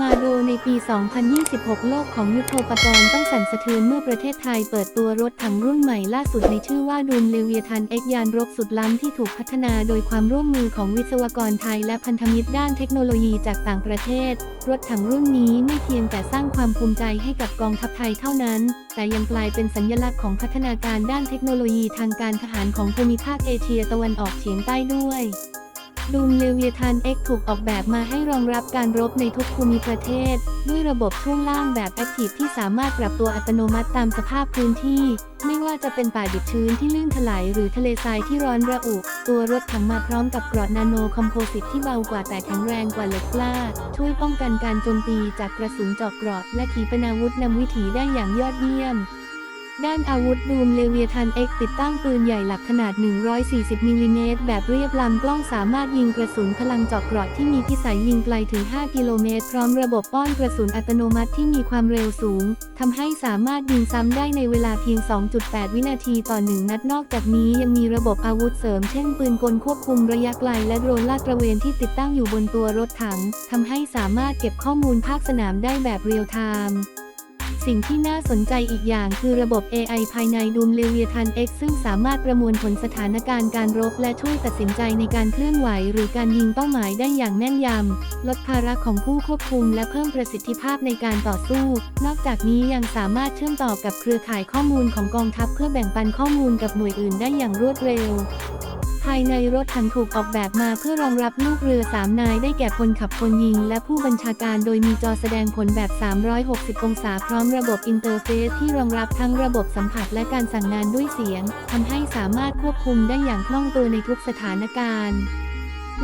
มาโดในปี 2026 โลกของยุทโธปกรณ์ต้องสั่นสะเทือนเมื่อประเทศไทยเปิดตัวรถถังรุ่นใหม่ล่าสุดในชื่อว่าดูมเลเวียทันเอ็กยานรบสุดล้ำที่ถูกพัฒนาโดยความร่วมมือของวิศวกรไทยและพันธมิตรด้านเทคโนโลยีจากต่างประเทศ รถถังรุ่นนี้ไม่เพียงแต่สร้างความภูมิใจให้กับกองทัพไทยเท่านั้น แต่ยังกลายเป็นสัญลักษณ์ของพัฒนาการด้านเทคโนโลยีทางการทหารของภูมิภาคเอเชียตะวันออกเฉียงใต้ด้วย ดูมเลเวียทัน X ถูกออกแบบมาให้รองรับการรบในทุกภูมิประเทศ ด้วยระบบช่วงล่างแบบแอคทีฟที่สามารถปรับตัวอัตโนมัติตามสภาพพื้นที่ ไม่ว่าจะเป็นป่าดิบชื้นที่ลื่นถลายหรือทะเลทรายที่ร้อนระอุ ตัวรถถังมาพร้อมกับกราะนาโนคอมโพสิตที่เบากว่าแต่แข็งแรงกว่าเหล็กกล้า ช่วยป้องกันการโจมตีจากกระสุนเจาะกราะและขีปนาวุธนำวิถีได้อย่างยอดเยี่ยม ด้านอาวุธดูมเลเวียทัน X ติดตั้งปืนใหญ่หลักขนาด 140 มิลลิเมตรแบบเรียบลำกล้องสามารถยิงกระสุนพลังเจาะเกราะที่มีพิสัยยิงไกลถึง 5 กิโลเมตร พร้อมระบบป้อนกระสุนอัตโนมัติที่มีความเร็วสูง ทำให้สามารถยิงซ้ำได้ในเวลาเพียง 2.8 วินาทีต่อหนึ่งนัดนอกจากนี้ยังมีระบบอาวุธเสริมเช่นปืนกลควบคุมระยะไกลและโดรนลาดตระเวนที่ติดตั้งอยู่บนตัวรถถังทำให้สามารถเก็บข้อมูลภาคสนามได้แบบเรียลไทม์ สิ่งที่น่าสนใจอีกอย่างคือระบบ AI ภายในดูมเลเวียทัน X ซึ่งสามารถประมวลผลสถานการณ์การรบและช่วยตัดสินใจในการเคลื่อนไหว หรือการยิงเป้าหมายได้อย่างแม่นยำ ลดภาระของผู้ควบคุม และเพิ่มประสิทธิภาพในการต่อสู้ นอกจากนี้ยังสามารถเชื่อมต่อกับเครือข่ายข้อมูลของกองทัพเพื่อแบ่งปันข้อมูลกับหน่วยอื่นได้อย่างรวดเร็วายในรถถังถูกออกแบบมาเพื่อรองรับลูกเรือ 3 นายได้แก่คนขับคนยิง และผู้บัญชาการโดยมีจอแสดงผลแบบ 360 องศาพร้อมระบบอินเตอร์เฟซที่รองรับทั้งระบบสัมผัสและการสั่งงานด้วยเสียงทำให้สามารถควบคุมได้อย่างคล่องตัวในทุกสถานการณ์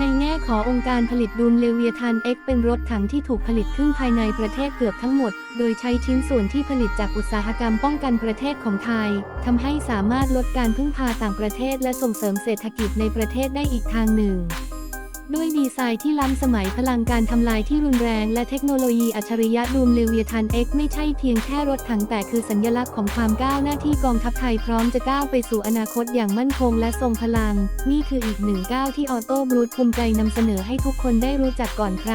ในแง่ขององค์การผลิตดูมเลเวียทานเอ็กเป็นรถถังที่ถูกผลิตขึ้นภายในประเทศเกือบทั้งหมด โดยใช้ชิ้นส่วนที่ผลิตจากอุตสาหกรรมป้องกันประเทศของไทยทำให้สามารถลดการพึ่งพาต่างประเทศและส่งเสริมเศรษฐกิจในประเทศได้อีกทางหนึ่ง ด้วยดีไซน์ที่ล้ำสมัยพลังการทำลายที่รุนแรงและเทคโนโลยีอัจฉริยะดูมเลเวียทัน X ไม่ใช่เพียงแค่รถถังแต่คือสัญลักษณ์ของความก้าวหน้าที่กองทัพไทยพร้อมจะก้าวไปสู่อนาคตอย่างมั่นคงและทรงพลัง นี่คืออีกหนึ่งก้าวที่ออโต้บรูดภูมิใจนำเสนอให้ทุกคนได้รู้จักก่อนใคร